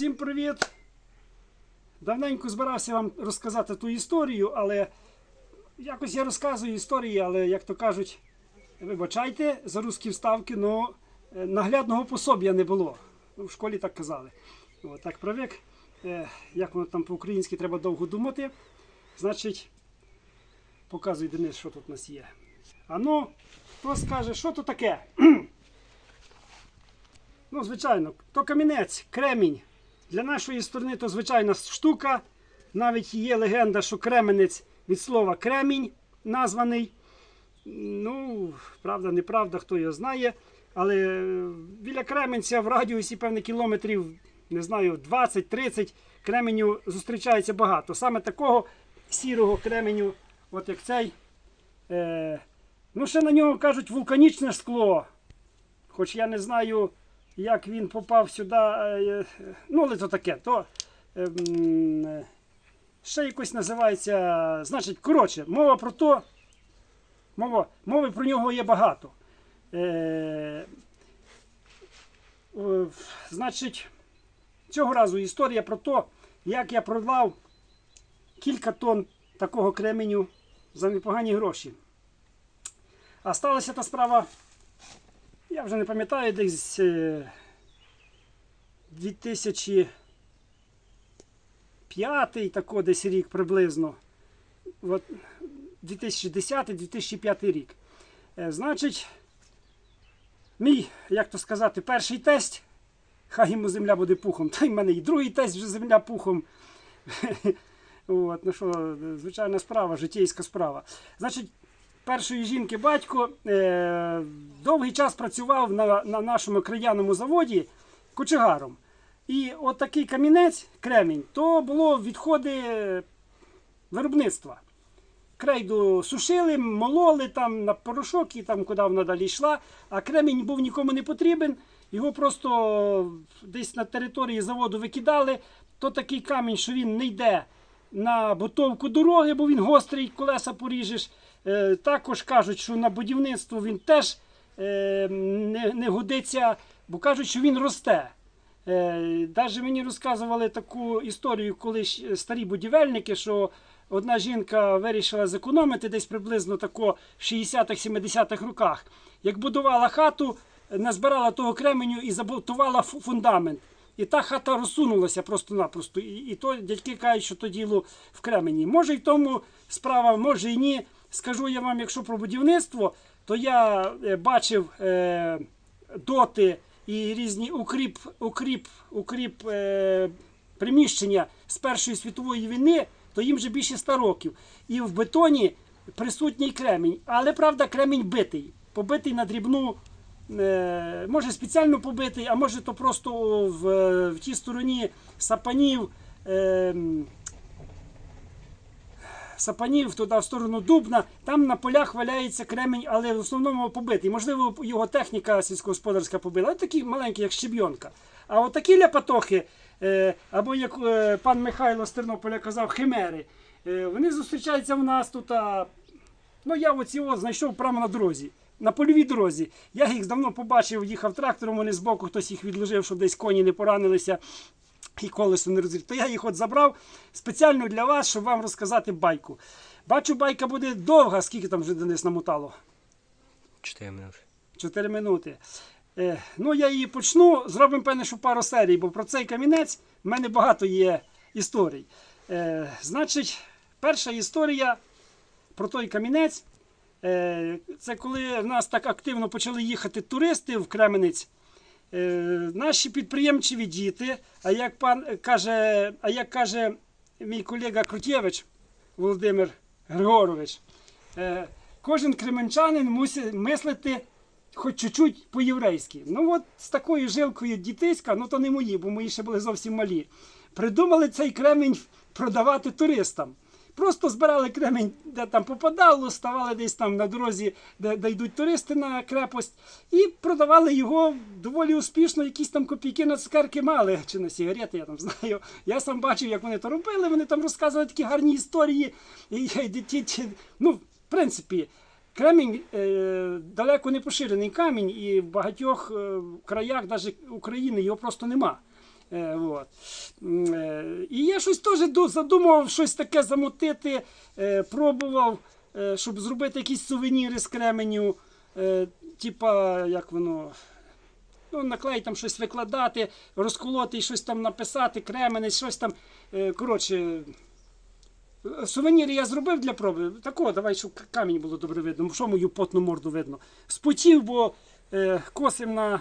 Всім привіт! Давненько збирався вам розказати ту історію, але якось я розказую історії, але як то кажуть, вибачайте за русські вставки, але наглядного пособія не було. В школі так казали. От, так привик. Е, Як воно там по-українськи треба довго думати. Значить, показуй Денис, що тут у нас є. А ну, хто скаже, що то таке? Ну, звичайно, то камінець, кремінь. Для нашої сторони то звичайна штука. Навіть є легенда, що кременець від слова кремінь названий. Ну, правда, неправда, хто його знає. Але е, біля Кременця в радіусі певних кілометрів, не знаю, 20-30 кременю зустрічається багато. Саме такого сірого кременю, от як цей. Е, ну, ще на нього кажуть вулканічне скло. Хоч я не знаю, як він попав сюди. е, е, Ну, але то таке. То, е, е, ще якось називається. Значить, коротше, мова про то. Мова, мови про нього є багато. Значить, цього разу історія про те, як я продав кілька тонн такого кременю за непогані гроші. А сталася та справа, я вже не пам'ятаю, десь е, 2005 тако десь рік приблизно. От 2010-2005 рік. Е, Значить, мій, як то сказати, перший тесть, хай йому земля буде пухом, та й в мене і другий тесть вже земля пухом. От, ну що, звичайна справа, житейська справа. Значить, першої жінки батько е, довгий час працював на, на нашому краяному заводі кочегаром. І от такий камінець, кремінь, то було відходи виробництва. Крейду сушили, мололи там на порошок і там, куди вона далі йшла. А кремінь був нікому не потрібен. Його просто десь на території заводу викидали. То такий камінь, що він не йде на бутовку дороги, бо він гострий, колеса поріжеш. Е, також кажуть, що на будівництво він теж е, не, не годиться, бо кажуть, що він росте. Е, Даже мені розказували таку історію, коли старі будівельники, що одна жінка вирішила зекономити десь приблизно тако в 60-70-х роках. Як будувала хату, назбирала того кременю і забутувала фундамент. І та хата розсунулася просто-напросто. І, і то дядьки кажуть, що то діло в кремені. Може й тому справа, може й ні. Скажу я вам, якщо про будівництво, то я е, бачив е, доти і різні укріп, укріп, укріп е, приміщення з Першої світової війни, то їм вже більше 100 років. І в бетоні присутній кремінь. Але правда, кремінь битий, побитий на дрібну. Е, може спеціально побитий, а може то просто в, в тій стороні сапанів. Е, Сапанів туди в сторону Дубна, там на полях валяється кремінь, але в основному побитий. Можливо, його техніка сільськогосподарська побила. Але такі маленькі, як щебйонка. А от такі ляпатохи, е, або як е, пан Михайло з Тернополя казав, химери, е, вони зустрічаються в нас тут. А, ну я оці от знайшов прямо на дорозі. На польовій дорозі. Я їх давно побачив, їхав трактором, вони збоку, хтось їх відложив, щоб десь коні не поранилися і колесо не розрив. То я їх от забрав спеціально для вас, щоб вам розказати байку. Бачу, байка буде довга, скільки там вже Денис намотало? 4 минути. 4 минути. Е, ну, я її почну. Зробимо певне, що пару серій, бо про цей камінець в мене багато є історій. Е, значить, перша історія про той камінець. Е, це коли в нас так активно почали їхати туристи в Кременець. Е, наші підприємчиві діти, а як пан каже, а як каже мій колега Крутєвич Володимир Григорович, е, кожен кременчанин мусить мислити хоч чуть-чуть по-єврейськи. Ну от з такою жилкою дітиська, ну то не мої, бо мої ще були зовсім малі. Придумали цей кремінь продавати туристам. Просто збирали кремінь, де там попадало, ставали десь там на дорозі, де, де йдуть туристи на крепость, і продавали його доволі успішно, якісь там копійки на цукерки мали, чи на сигарети, я там знаю. Я сам бачив, як вони то робили, вони там розказували такі гарні історії. І, ну, в принципі, Кремінь е, далеко не поширений камінь, і в багатьох е, краях, навіть України, його просто нема. Е. Е, і я щось теж задумував щось таке замутити, е, пробував, е, щоб зробити якісь сувеніри з кременю. Типа, як воно. Ну, наклеїть там щось викладати, розколоти і щось там написати, кременець, щось там. Коротше, сувеніри я зробив для проби. Такого, давай, щоб камінь було добре видно, що мою потну морду видно. Спотів, бо косим на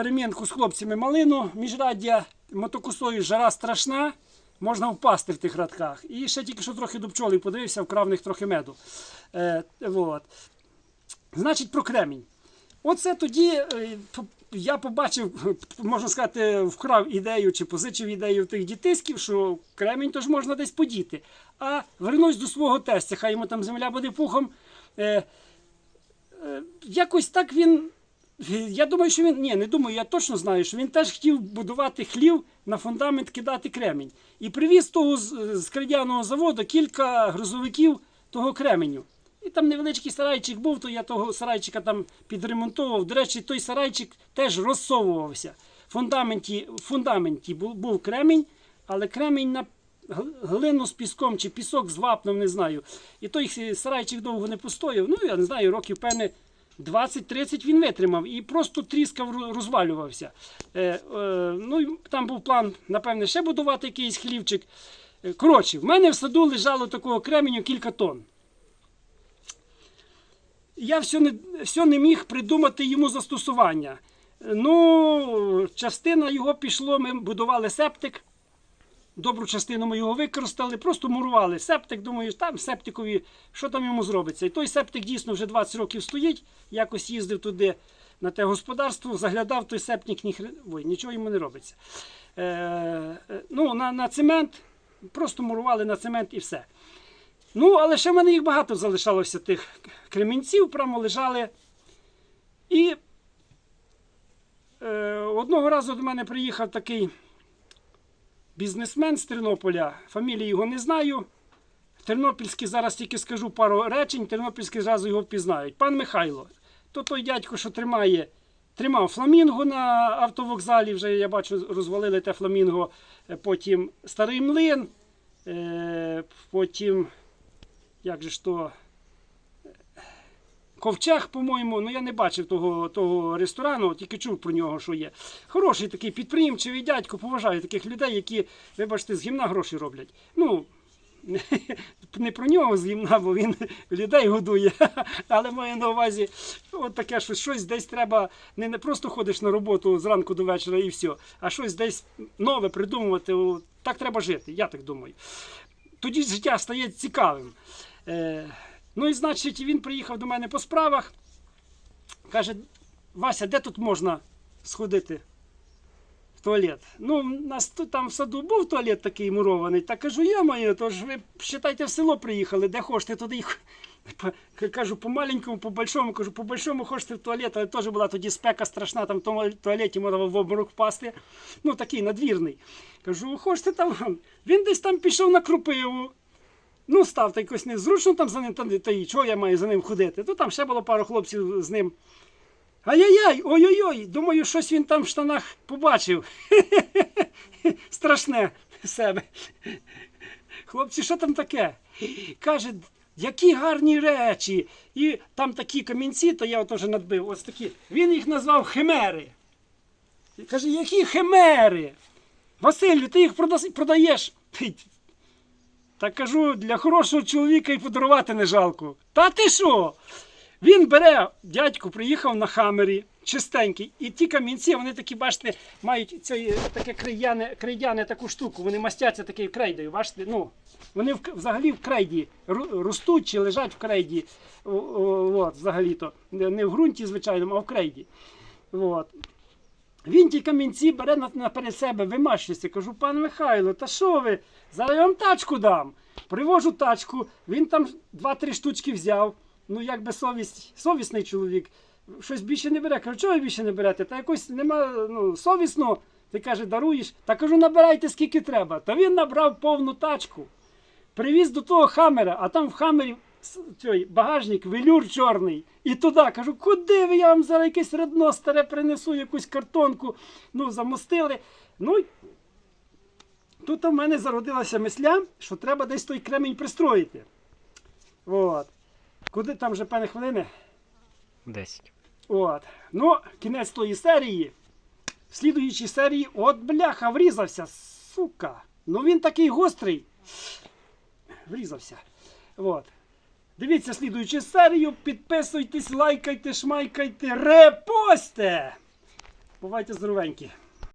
перемінку з хлопцями малину, міжраддя мотокосою жара страшна, можна впасти в тих радках. І ще тільки що трохи до пчоли подивився, вкрав них трохи меду. Е, вот. Значить, про кремінь. Оце тоді е, я побачив, можна сказати, вкрав ідею чи позичив ідею тих дітиськів, що кремінь то ж можна десь подіти. А вернусь до свого тестя, хай йому там земля буде пухом. Е, е, якось так він. Я думаю, що він. Ні, не думаю, я точно знаю, що він теж хотів будувати хлів на фундамент кидати кремінь. І привіз того з, з крадяного заводу кілька грузовиків того кременю. І там невеличкий сарайчик був, то я того сарайчика там підремонтував. До речі, той сарайчик теж розсовувався. В фундаменті, в фундаменті був, був кремінь, але кремінь на глину з піском чи пісок з вапном, не знаю. І той сарайчик довго не постояв. Ну, я не знаю, років певне 20-30 він витримав і просто тріскав, розвалювався. Е, е, ну, там був план, напевне, ще будувати якийсь хлівчик. Е, Коротше, в мене в саду лежало такого кременю кілька тонн. Я все не, все не міг придумати йому застосування. Ну, частина його пішло, ми будували септик. Добру частину ми його використали, просто мурували септик. Думаю, там септикові, що там йому зробиться. І той септик дійсно вже 20 років стоїть. Якось їздив туди на те господарство, заглядав той септик, ні, ой, нічого йому не робиться. Е, е, ну, на, на цемент, просто мурували на цемент і все. Ну, але ще в мене їх багато залишалося тих кремінців, прямо лежали. І е, одного разу до мене приїхав такий бізнесмен з Тернополя. Фамілії його не знаю. Тернопільський зараз тільки скажу пару речень, тернопільські зразу його впізнають. Пан Михайло, то той дядько, що тримає, тримав фламінго на автовокзалі, вже я бачу, розвалили те фламінго. Е, Потім старий млин, е, потім, як же ж то, Ковчег, по-моєму, ну я не бачив того, того ресторану, тільки чув про нього, що є. Хороший такий підприємчивий дядько, поважаю таких людей, які, вибачте, з гімна гроші роблять. Ну, не про нього з гімна, бо він людей годує. Але маю на увазі, от таке, що щось десь треба, не, не просто ходиш на роботу зранку до вечора і все, а щось десь нове придумувати. Так треба жити, я так думаю. Тоді життя стає цікавим. Ну і значить, він приїхав до мене по справах. Каже: Вася, де тут можна сходити в туалет? Ну, у нас тут там в саду був туалет такий мурований. Та кажу, я моє, то ж ви считайте, в село приїхали, де хочете туди. Кажу, по маленькому, по большому, кажу, по большому хочете в туалет, але теж була тоді спека страшна, там в тому туалеті можна в обморок впасти. Ну, такий надвірний. Кажу, хочете там. Він десь там пішов на крупиву. Ну, став та якось незручно там за ним, та, та й чого я маю за ним ходити. То там ще було пару хлопців з ним. Ай-яй-яй, ой-ой-ой, думаю, щось він там в штанах побачив. Страшне себе. Хлопці, що там таке? Каже, які гарні речі. І там такі камінці, то я теж надбив. Ось такі. Він їх назвав химери. Каже, які химери? Василю, ти їх продаєш. Та кажу, для хорошого чоловіка і подарувати не жалко. Та ти що? Він бере, дядько приїхав на хамері, чистенький, і ті камінці, вони такі, бачите, мають це, таке крейдяне, крейдяне таку штуку, вони мастяться такою крейдою, бачите, ну, вони взагалі в крейді ростуть чи лежать в крейді, от, взагалі-то, не в ґрунті, звичайному, а в крейді. От. Він ті камінці бере на, наперед себе, вимащується. Кажу, пан Михайло, та що ви? Зараз я вам тачку дам. Привожу тачку, він там два-три штучки взяв. Ну, якби совість, совісний чоловік. Щось більше не бере. Кажу, чого ви більше не берете? Та якось нема ну, совісно. Ти каже, даруєш. Та кажу, набирайте скільки треба. Та він набрав повну тачку. Привіз до того хамера, а там в хамері цей багажник, велюр чорний. І туди кажу, куди ви? Я вам зараз якесь родно старе принесу, якусь картонку. Ну, замостили. Ну, Тут в мене зародилася мисля, що треба десь той кремінь пристроїти. От. Куди там вже певні хвилини? 10. От. Ну, кінець тої серії. В слідуючій серії, от бляха, врізався, сука. Ну він такий гострий. Врізався. От. Дивіться слідуючу серію, підписуйтесь, лайкайте, шмайкайте, репосте. Бувайте здоровенькі.